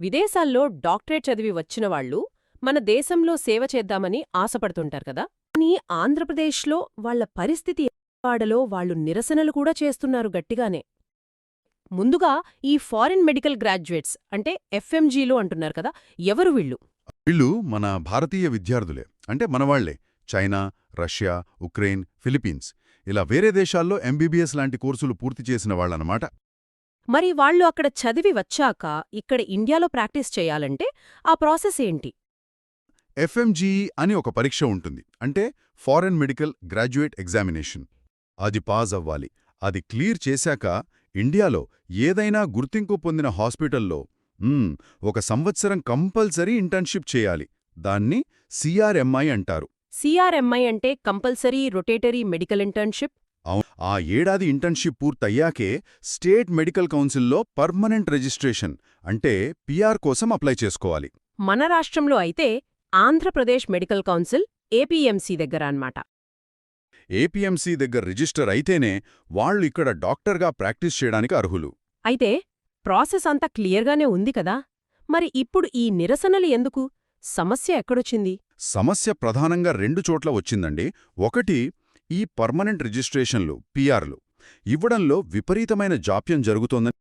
విదేశాల్లో డాక్టరేట్ చదివి వచ్చిన వాళ్ళు మన దేశంలో సేవ చేద్దామని ఆశపడుతుంటారు కదా. కానీ ఆంధ్రప్రదేశ్లో వాళ్ళ పరిస్థితి వాడలో వాళ్ళు నిరసనలు కూడా చేస్తున్నారు గట్టిగానే. ముందుగా ఈ ఫారిన్ మెడికల్ గ్రాడ్యుయేట్స్ అంటే ఎఫ్ఎంజీలు అంటున్నారు కదా ఎవరు వీళ్ళు? వీళ్ళు మన భారతీయ విద్యార్థులే. అంటే మనవాళ్ళే చైనా రష్యా ఉక్రెయిన్ ఫిలిప్పీన్స్. ఇలా వేరే దేశాల్లో ఎంబీబీఎస్ లాంటి కోర్సులు పూర్తి చేసిన వాళ్ళనమాట. మరి వాళ్ళు అక్కడ చదివి వచ్చాక ఇక్కడ ఇండియాలో ప్రాక్టీస్ చేయాలంటే ఆ ప్రాసెస్ ఏంటి? ఎఫ్ఎంజీఈ అని ఒక పరీక్ష ఉంటుంది. అంటే ఫారెన్ మెడికల్ గ్రాడ్యుయేట్ ఎగ్జామినేషన్. అది పాస్ అవ్వాలి. అది క్లియర్ చేశాక ఇండియాలో ఏదైనా గుర్తింపు పొందిన హాస్పిటల్లో ఒక సంవత్సరం కంపల్సరీ ఇంటర్న్షిప్ చేయాలి. దాన్ని సిఆర్ఎంఐ అంటారు. సిఆర్ఎంఐ అంటే కంపల్సరీ రొటేటరీ మెడికల్ ఇంటర్న్షిప్? ఆ ఏడాది ఇంటర్న్షిప్ పూర్తయ్యాకే స్టేట్ మెడికల్ కౌన్సిల్లో పర్మనెంట్ రిజిస్ట్రేషన్ అంటే పిఆర్ కోసం అప్లై చేసుకోవాలి. మన రాష్ట్రంలో అయితే ఆంధ్రప్రదేశ్ మెడికల్ కౌన్సిల్ ఏపీఎంసీ దగ్గర అన్నమాట. ఏపీఎంసీ దగ్గర రిజిస్టర్ అయితేనే వాళ్ళు ఇక్కడ డాక్టర్గా ప్రాక్టీస్ చేయడానికి అర్హులు. అయితే ప్రాసెస్ అంతా క్లియర్గానే ఉంది కదా? మరి ఇప్పుడు ఈ నిరసనలు ఎందుకు? సమస్య ఎక్కడొచ్చింది? సమస్య ప్రధానంగా రెండు చోట్ల వచ్చిందండి. ఒకటి ఈ పర్మనెంట్ రిజిస్ట్రేషన్లు పిఆర్లు ఇవ్వడంలో విపరీతమైన జాప్యం జరుగుతోందని.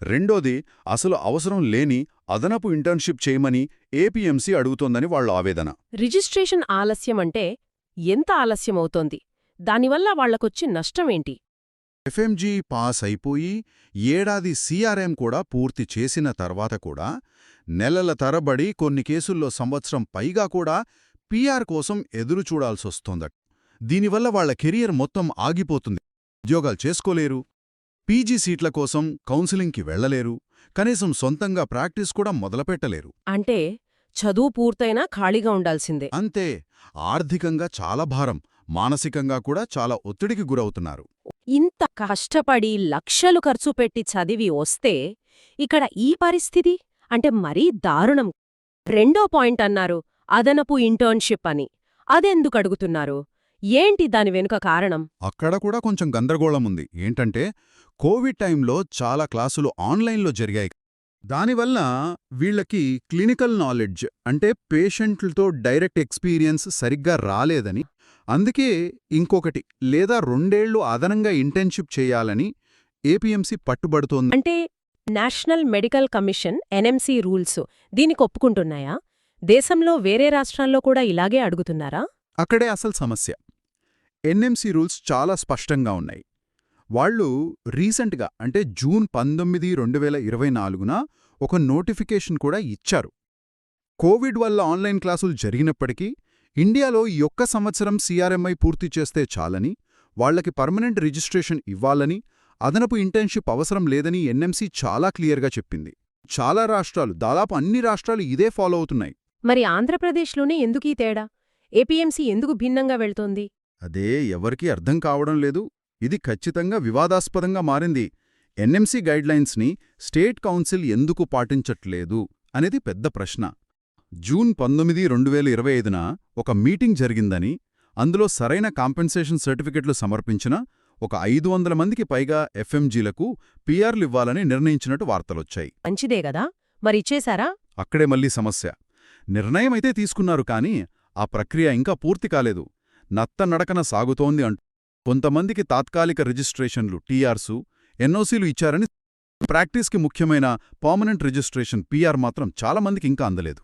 రెండోది అసలు అవసరం లేని అదనపు ఇంటర్న్షిప్ చేయమని ఏపీఎంసీ అడుగుతోందని వాళ్ళ ఆవేదన. రిజిస్ట్రేషన్ ఆలస్యం అంటే ఎంత ఆలస్యమవుతోంది దానివల్ల వాళ్ళకొచ్చి నష్టమేంటి? ఎఫ్ఎంజీ పాస్ అయిపోయి ఏడాది సిఆర్ఎం కూడా పూర్తి చేసిన తర్వాత కూడా నెలల తరబడి కొన్ని కేసుల్లో సంవత్సరం పైగా కూడా పీఆర్ కోసం ఎదురు చూడాల్సొస్తోందట దీనివల్ల వాళ్ళ కెరియర్ మొత్తం ఆగిపోతుంది. ఉద్యోగాలు చేసుకోలేరు. పీజీ సీట్ల కోసం కౌన్సిలింగ్కి వెళ్ళలేరు కనీసం సొంతంగా ప్రాక్టీస్ కూడా మొదలుపెట్టలేరు. అంటే చదువు పూర్తయినా ఖాళీగా ఉండాల్సిందే. అంతే. ఆర్థికంగా చాలా భారం. మానసికంగా కూడా చాలా ఒత్తిడికి గురవుతున్నారు. ఇంత కష్టపడి లక్షలు ఖర్చు పెట్టి చదివి వస్తే ఇక్కడ ఈ పరిస్థితి? అంటే మరీ దారుణం. రెండో పాయింట్ అన్నారు అదనపు ఇంటర్న్షిప్ అని. అదెందుకు అడుగుతున్నారు? ఏంటి దాని వెనుక కారణం? అక్కడ కూడా కొంచెం గందరగోళం ఉంది ఏంటంటే కోవిడ్ టైంలో చాలా క్లాసులు ఆన్లైన్లో జరిగాయి. దానివల్ల వీళ్ళకి క్లినికల్ నాలెడ్జ్ అంటే పేషెంట్లతో డైరెక్ట్ ఎక్స్పీరియన్స్ సరిగ్గా రాలేదని అందుకే ఇంకొకటి లేదా రెండేళ్ళు అదనంగా ఇంటర్న్షిప్ చేయాలని ఏపీఎంసీ పట్టుబడుతోంది. అంటే national medical commission NMC rules దీనికి ఒప్పుకుంటున్నాయా? దేశంలో వేరే రాష్ట్రాల్లో కూడా ఇలాగే అడుగుతున్నారా? అక్కడే అసలు సమస్య. ఎన్ఎంసీ రూల్స్ చాలా స్పష్టంగా ఉన్నాయి. వాళ్ళు రీసెంట్గా అంటే జూన్ పంతొమ్మిది రెండు వేల ఇరవై నాలుగున ఒక నోటిఫికేషన్ కూడా ఇచ్చారు. కోవిడ్ వల్ల ఆన్లైన్ క్లాసులు జరిగినప్పటికీ ఇండియాలో ఈ ఒక్క సంవత్సరం సిఆర్ఎంఐ పూర్తి చేస్తే చాలని వాళ్ళకి పర్మనెంట్ రిజిస్ట్రేషన్ ఇవ్వాలని అదనపు ఇంటర్న్షిప్ అవసరం లేదని ఎన్ఎంసీ చాలా క్లియర్గా చెప్పింది. చాలా రాష్ట్రాలు దాదాపు అన్ని రాష్ట్రాలు ఇదే ఫాలో అవుతున్నాయి. మరి ఆంధ్రప్రదేశ్లోనే ఎందుకీ తేడా? ఏపీఎంసీ ఎందుకు భిన్నంగా వెళ్తోంది? అదే ఎవరికీ అర్థం కావడం లేదు. ఇది ఖచ్చితంగా వివాదాస్పదంగా మారింది. ఎన్ఎంసీ గైడ్లైన్స్ని స్టేట్ కౌన్సిల్ ఎందుకు పాటించట్లేదు అనేది పెద్ద ప్రశ్న. జూన్ పంతొమ్మిది రెండు వేల ఇరవై ఐదున ఒక మీటింగ్ జరిగిందని అందులో సరైన కాంపెన్సేషన్ సర్టిఫికెట్లు సమర్పించిన ఒక ఐదు వందల మందికి పైగా ఎఫ్ఎంజీలకు పీఆర్లు ఇవ్వాలని నిర్ణయించినట్టు వార్తలొచ్చాయి. మంచిదే గదా మరి ఇచ్చేశారా? అక్కడే మళ్ళీ సమస్య. నిర్ణయమైతే తీసుకున్నారు కానీ ఆ ప్రక్రియ ఇంకా పూర్తి కాలేదు. నత్తనడకన సాగుతోంది అంటూ కొంతమందికి తాత్కాలిక రిజిస్ట్రేషన్లు టీఆర్సు ఎన్ఓసీలు ఇచ్చారని ప్రాక్టీస్కి ముఖ్యమైన పర్మనెంట్ రిజిస్ట్రేషన్ పీఆర్ మాత్రం చాలామందికి ఇంకా అందలేదు.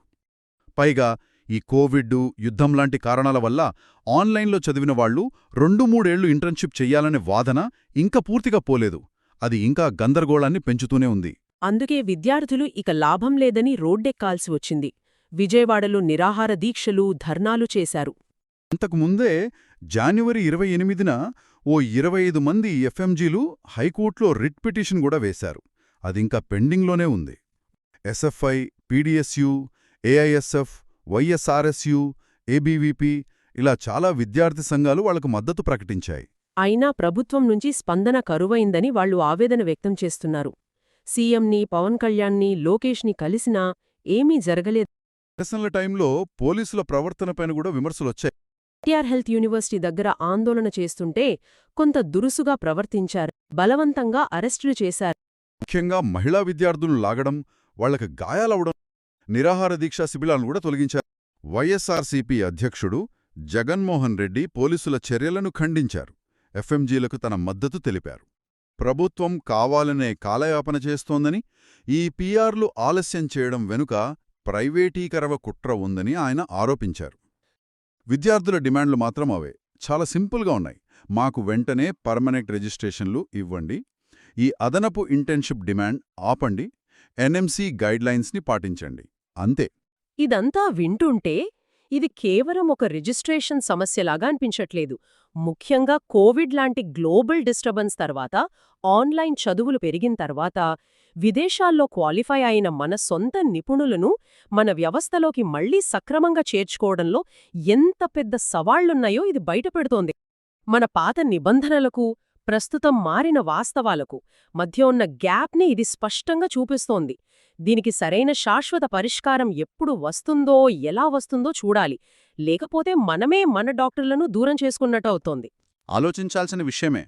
పైగా ఈ కోవిడ్ యుద్ధం లాంటి కారణాల వల్ల ఆన్లైన్లో చదివిన వాళ్ళు రెండు మూడేళ్ళు ఇంటర్న్షిప్ చెయ్యాలనే వాదన ఇంకా పూర్తిగా పోలేదు. అది ఇంకా గందరగోళాన్ని పెంచుతూనే ఉంది. అందుకే విద్యార్థులు ఇక లాభం లేదని రోడ్డెక్కాల్సి వచ్చింది. విజయవాడలో నిరాహార దీక్షలు ధర్నాలు చేశారు. అంతకుముందే జాన్యువరి ఇరవై ఎనిమిదిన ఓ ఇరవై ఐదు మంది ఎఫ్ఎంజీలు హైకోర్టులో రిట్ పిటిషన్ కూడా వేశారు. అదింకా పెండింగ్లోనే ఉంది. SFI PDSU AISF YSRSU ABVP ఇలా చాలా విద్యార్థి సంఘాలు వాళ్ళకు మద్దతు ప్రకటించాయి. అయినా ప్రభుత్వం నుంచి స్పందన కరువైందని వాళ్ళు ఆవేదన వ్యక్తం చేస్తున్నారు. సీఎంని పవన్ కళ్యాణ్ని లోకేష్ని కలిసినా ఏమీ జరగలేదు. నిరసనల టైంలో పోలీసుల ప్రవర్తనపైన కూడా విమర్శలొచ్చాయి. ఎన్టీఆర్ హెల్త్ యూనివర్సిటీ దగ్గర ఆందోళన చేస్తుంటే కొంత దురుసుగా ప్రవర్తించారు. బలవంతంగా అరెస్టులు చేశారు. ముఖ్యంగా మహిళా విద్యార్థులను లాగడం వాళ్ళకు గాయాలవడం నిరాహార దీక్షా శిబిరాలను కూడా తొలగించారు. వైఎస్ఆర్సీపీ అధ్యక్షుడు జగన్మోహన్ రెడ్డి పోలీసుల చర్యలను ఖండించారు. ఎఫ్ఎంజీలకు తన మద్దతు తెలిపారు. ప్రభుత్వం కావాలనే కాలయాపన చేస్తోందని ఈ పీఆర్లు ఆలస్యం చేయడం వెనుక ప్రైవేటీకరవ కుట్ర ఉందని ఆయన ఆరోపించారు. విద్యార్థుల డిమాండ్లు మాత్రం అవే. చాలా సింపుల్గా ఉన్నాయి. మాకు వెంటనే పర్మనెంట్ రిజిస్ట్రేషన్లు ఇవ్వండి. ఈ అదనపు ఇంటర్న్షిప్ డిమాండ్ ఆపండి. ఎన్ఎంసీ గైడ్లైన్స్ని పాటించండి. అంతే. ఇదంతా వింటుంటే ఇది కేవలం ఒక రిజిస్ట్రేషన్ సమస్యలాగా అనిపించట్లేదు. ముఖ్యంగా కోవిడ్ లాంటి గ్లోబల్ డిస్టర్బెన్స్ తర్వాత ఆన్లైన్ చదువులు పెరిగిన తర్వాత విదేశాల్లో క్వాలిఫై అయిన మన సొంత నిపుణులను మన వ్యవస్థలోకి మళ్ళీ సక్రమంగా చేర్చుకోవడంలో ఎంత పెద్ద సవాళ్ళున్నాయో ఇది బయటపెడుతోంది. మన పాత నిబంధనలకు ప్రస్తుతం మారిన వాస్తవాలకు మధ్య ఉన్న గ్యాప్ని ఇది స్పష్టంగా చూపిస్తోంది. దీనికి సరైన శాశ్వత పరిష్కారం ఎప్పుడు వస్తుందో ఎలా వస్తుందో చూడాలి. లేకపోతే మనమే మన డాక్టర్లను దూరం చేసుకున్నట్టు అవుతోంది. ఆలోచించాల్సిన విషయమే.